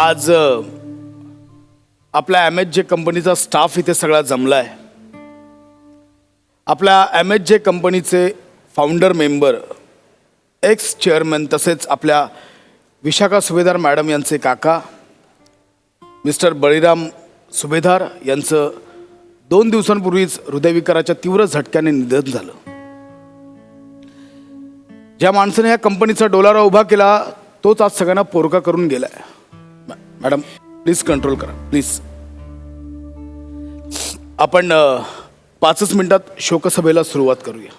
आज आपल्या M H J कंपनीचा स्टाफ इथे सगळा जमलाय. आपल्या एम एच जे कंपनीचे फाउंडर मेंबर एक्स चेअरमन तसेच आपल्या विशाखा सुभेदार मॅडम यांचे काका मिस्टर बळीराम सुभेदार यांचं दोन दिवसांपूर्वीच हृदयविकाराच्या तीव्र झटक्याने निधन झालं. ज्या माणसाने या कंपनीचा डोलारा उभा केला तोच आज सगळ्यांना पोरका करून गेलाय. मॅडम प्लीज कंट्रोल करा. प्लीज आपण पाचच मिनिटात शोकसभेला सुरुवात करूया.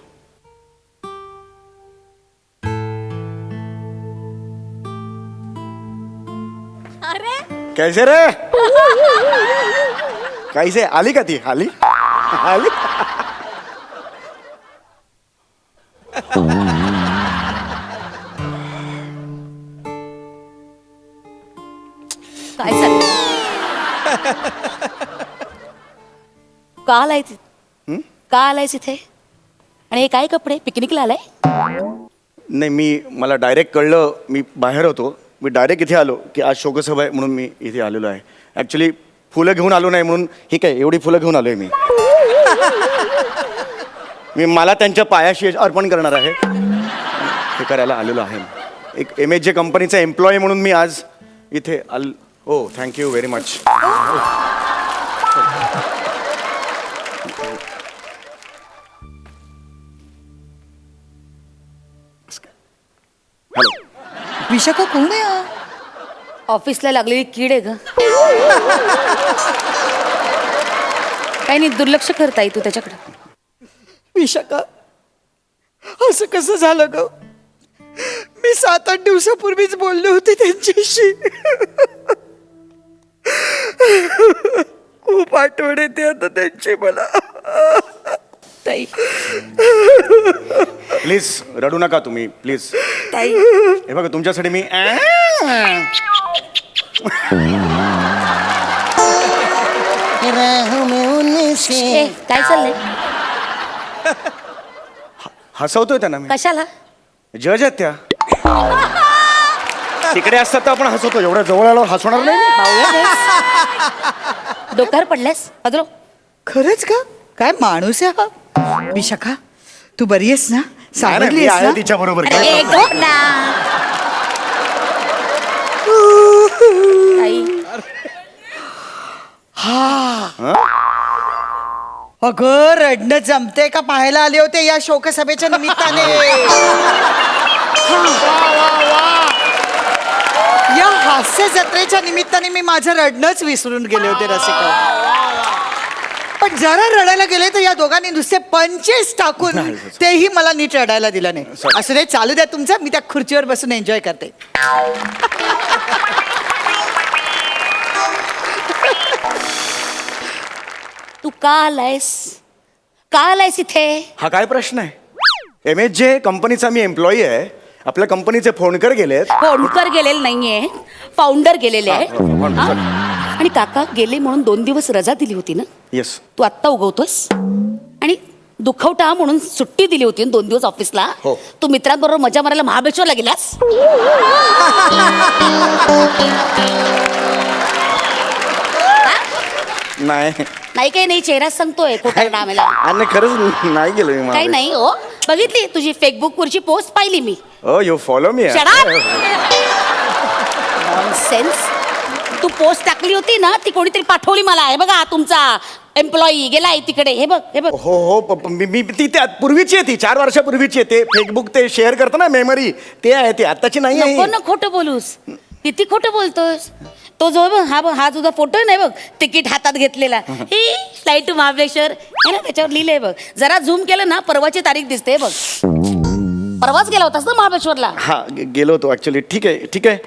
अरे! कैसे रे? कैसे? आली का ती? आली? आली? का आलाय ति- का आलायस इथे आणि हे काय कपडे? पिकनिकला आलाय? नाही मी मला डायरेक्ट कळलं मी बाहेर होतो. मी डायरेक्ट इथे आलो की आज शोकसभा आहे म्हणून मी इथे आलेलो आहे. ॲक्च्युली फुलं घेऊन आलो नाही म्हणून ही काय एवढी फुलं घेऊन आलोय मी. मी मला त्यांच्या पायाशी अर्पण करणार आहे. हे करायला आलेलो आहे. एक एम एच जे कंपनीचा एम्प्लॉई म्हणून मी आज इथे आल हो thank you very much hello Vishakha कोण आहे हा? ऑफिसला लागलेली कीड आहे ग. काही नाही दुर्लक्ष करता तू त्याच्याकडे. विशाखा असं कसं झालं ग? मी सात आठ दिवसापूर्वीच बोलले होते त्यांच्याशी. खूप आठवण येते आता त्यांची मला. ताई. प्लीज रडू नका तुम्ही प्लीज. ताई. हे बघा तुमच्यासाठी मी ए, काय चाललंय? हसवतोय त्यांना मी. कशाला? जज आहेत त्या. तिकडे असतात तर आपण हसवतो. एवढ्या जवळ आलो हसवणार नाही मी. बावळट आहेस? डोक्यावर पडल्यास? अद्रो खरंच का? काय माणूस आहे हा? विशाखा तू बरी आहेस ना? सावरली तिच्या बरोबर. अरे एक गप ना. ताई अगं रडणं जमते का? पाहायला आले होते या शोकसभेच्या निमित्ताने. या हास्य जत्रेच्या निमित्ताने मी माझं रडणंच विसरून गेले होते रसिका. पण जरा रडायला गेले तर या दोघांनी नुसते पंचेस टाकून नाही. तेही मला नीट रडायला दिलं नाही. असं नाही चालू द्या तुमचं मी त्या खुर्चीवर बसून एन्जॉय करते. तू का आलायस? का आलायस इथे? हा काय प्रश्न आहे? एम एच जे कंपनीचा मी एम्प्लॉई आहे. आपल्या कंपनीचे फोनकर गेलेत. फोनकर गेलेले नाहीये. फाउंडर गेलेले आहे. आणि काका गेले म्हणून दोन दिवस रजा दिली होती ना? येस तू आत्ता उगवतोस? आणि दुखवटा म्हणून सुट्टी दिली होती दोन दिवस ऑफिसला? हो. तू मित्रांबरोबर मजा मारायला महाबळेश्वरला गेलास? नाही. नाही काही नाही चेहरा सांगतोय नामेला. नाही, खरंच नाही गेलो मी काही महाबळेश्वर. नाही हो. बघितली तुझी फेसबुक वरची पोस्ट पाहिली मी. ओ यू फॉलो मी सेन्स तू पोस्ट टाकली होती ना ती कोणीतरी पाठवली मला हे बघा तुमचा एम्प्लॉई गेलाय तिकडे. हे बघ हे बघ. हो हो प- प- मी मी ती त्या पूर्वीची आहे ती. चार वर्षापूर्वीची आहे ते. फेसबुक ते शेअर करतो ना मेमरी ते आहे ती आताची नाही नको आहे ना खोटं बोलूस. किती खोटं बोलतोस? तो जो बघ हा बघ हा तुझा फोटो नाही बघ तिकीट हातात घेतलेला. ही फ्लाईट टू महाबळेश्वर. हे ना त्याच्यावर लिहिलंय बघ. जरा झूम केलं ना परवाची तारीख दिसते बघ. परवाच गेला होतास ना महाबळेश्वरला? हा गे- गेलो होतो ऍक्च्युली ठीक आहे ठीक आहे.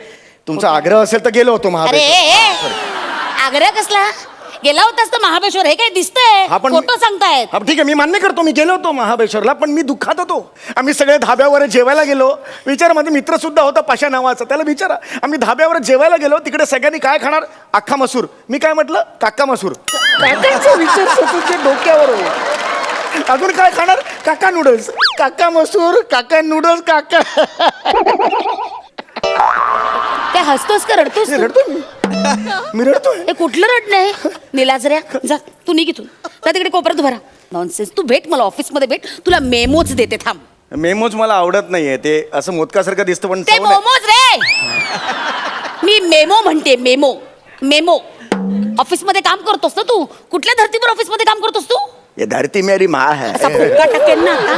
तुमचा आग्रह असेल तर गेलो होतो अरे महाबळेश्वर ए, ए, आग्रह कसला? गेला होतास तर महाबळेश्वर हे काय दिसतंय? हा, पण मी- फोटो सांगतायत. हा ठीक आहे मी मान्य करतो मी गेलो होतो महाबळेश्वरला पण मी दुःखात होतो. आम्ही सगळे धाब्यावर जेवायला गेलो. विचार माझे मित्र सुद्धा होता पाशा नावाचा. त्याला विचारा आम्ही धाब्यावर जेवायला गेलो तिकडे सगळ्यांनी काय खाणार? अख्खा मसूर. मी काय म्हटलं? काका मसूर. काकांचा विचार डोक्यावर हो. अजून काय खाणार? काका नूडल्स काका मसूर काका नूडल्स काका काय हसतोस का रडतोस तू? रडतो मी. मी रडतोय. हे कुठलं रडणं आहे? निलाजऱ्या जा तू निघ इथून. जा तिकडे कोपऱ्यात उभा राहा. नॉनसेन्स तू भेट मला ऑफिसमध्ये भेट. तुला मेमोच देते थांब. मेमोज मला आवडत नाहीये. ते असं मोदकासारखं दिसतं पण ते चव नाही. मोमोज रे! मी मेमो म्हणते मेमो. मेमो. ऑफिसमध्ये काम करतोस ना तू? कुठल्या धर्तीवर ऑफिसमध्ये काम करतोस तू? ये धरती मेरी माँ असा है। फुटका टाकेन ना आता.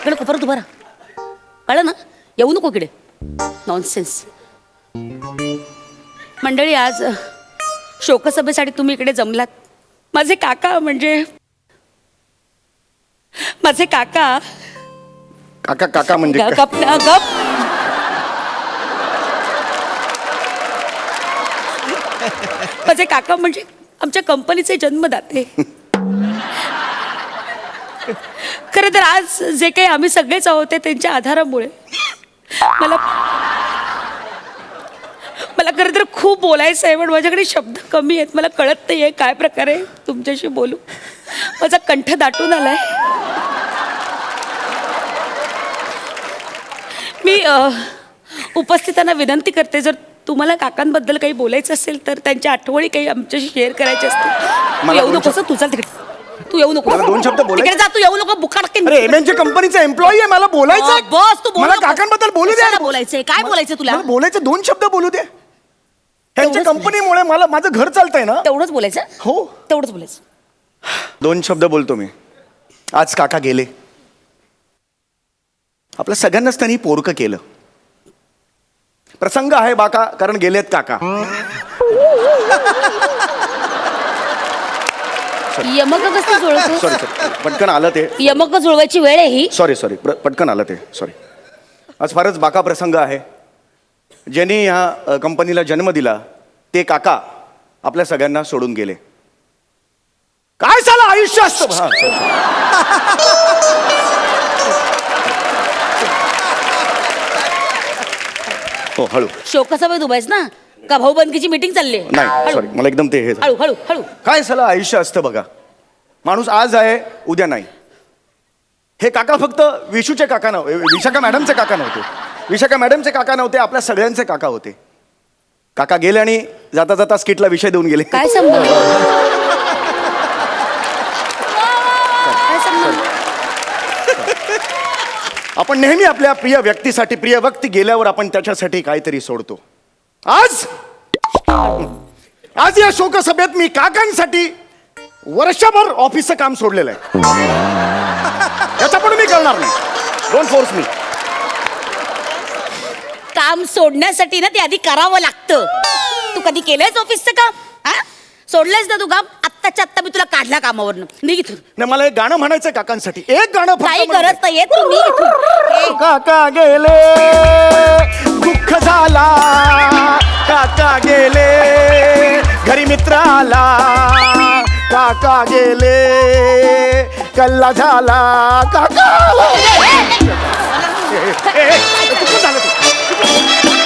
इकडे कोपऱ्यात उभा राहा कळलं ना? येऊ नको इकडे। नॉनसेन्स मंडळी आज अ, शोकसभेसाठी तुम्ही इकडे जमलात. माझे काका म्हणजे माझे काका काका काका म्हणजे? गप गप. माझे काका म्हणजे आमच्या कंपनीचे जन्मदाते. खरं तर आज जे काही आम्ही सगळेच आहोत ते त्यांच्या आधारामुळे. मला मला खरं तर खूप बोलायचं आहे पण माझ्याकडे शब्द कमी आहेत. मला कळत नाही आहे काय प्रकारे तुमच्याशी बोलू. माझा कंठ दाटून आलाय. मी उपस्थितांना विनंती करते जर तुम्हाला काकांबद्दल काही बोलायचं असेल तर त्यांच्या आठवणी काही आमच्याशी शेअर करायच्या असतील. तू मला येऊ दोन नकोस हं, तू चाल तिकडे. तू येऊ नको मला दोन शब्द बोलायचे? तिकडे जा तू येऊ नको बुखार अरे एम एनच्या कंपनीचा एम्प्लॉई आहे मला बोलायचं? आहे. बस तू बोलू मला. काकांबद्दल बोलू द्या. कशाला बोलायचंय? काय मला- बोलायचं तुला? मला बोलायचं दोन शब्द बोलू दे. त्यांच्या कंपनीमुळे मला माझं घर चालतंय ना? तेवढंच बोलायचं? हो. तेवढंच बोलायचं. दोन शब्द बोलतो मी. आज काका गेले. आपल्या सगळ्यांनाच त्यांनी पोरकं केलं. प्रसंग आहे बाका कारण गेलेत काका. यमक कसं जुळवतो सॉरी सॉरी पटकन आलं ते. यमक जुळवायची वेळ आहे ही? सॉरी सॉरी पटकन आलं ते. सॉरी आज फारच बाका प्रसंग आहे. ज्यांनी ह्या अ, कंपनीला जन्म दिला ते काका आपल्या सगळ्यांना सोडून गेले. काय झालं? आयुष्य असतं. हा, sorry. हो हळू. शोकसभेत उभायस ना? का भाऊबंदकीची मीटिंग चालली आहे? नाही हळू. सॉरी मला एकदम ते हे झालं. हळू हळू हळू. काय झालं आयुष्य असतं बघा. माणूस आज आहे उद्या नाही. हे काका फक्त विशूचे काका नव्हते विशाखा मॅडमचे काका नव्हते. विशाखा मॅडमचे काका नव्हते आपल्या सगळ्यांचे काका होते. काका गेले आणि जाता जाता स्किटला विषय देऊन गेले. काय संबंध काय संबंध आपण नेहमी आपल्या प्रिय व्यक्तीसाठी प्रिय व्यक्ती गेल्यावर आपण त्याच्यासाठी काहीतरी सोडतो. आज आज या शोकसभेत मी काकांसाठी वर्षभर ऑफिसचं काम सोडलेलं आहे. याचा पण मी करणार नाही. डोंट फोर्स मी काम सोडण्यासाठी ना ते आधी करावं लागतं. तू कधी केलंयस ऑफिसचं काम? हा? सोडलंयस ना तू काम? आत्ताच्या आत्ता मी तुला काढला कामावरनं. निघ इथून. नाही मला एक गाणं म्हणायचंय काकांसाठी. एक गाणं फक्त काही. गरज नाहीये तू निघ इथून. काका गेले दुःख झाला काका गेले घरी मित्र आला काका गेले कल्ला झाला काका झालं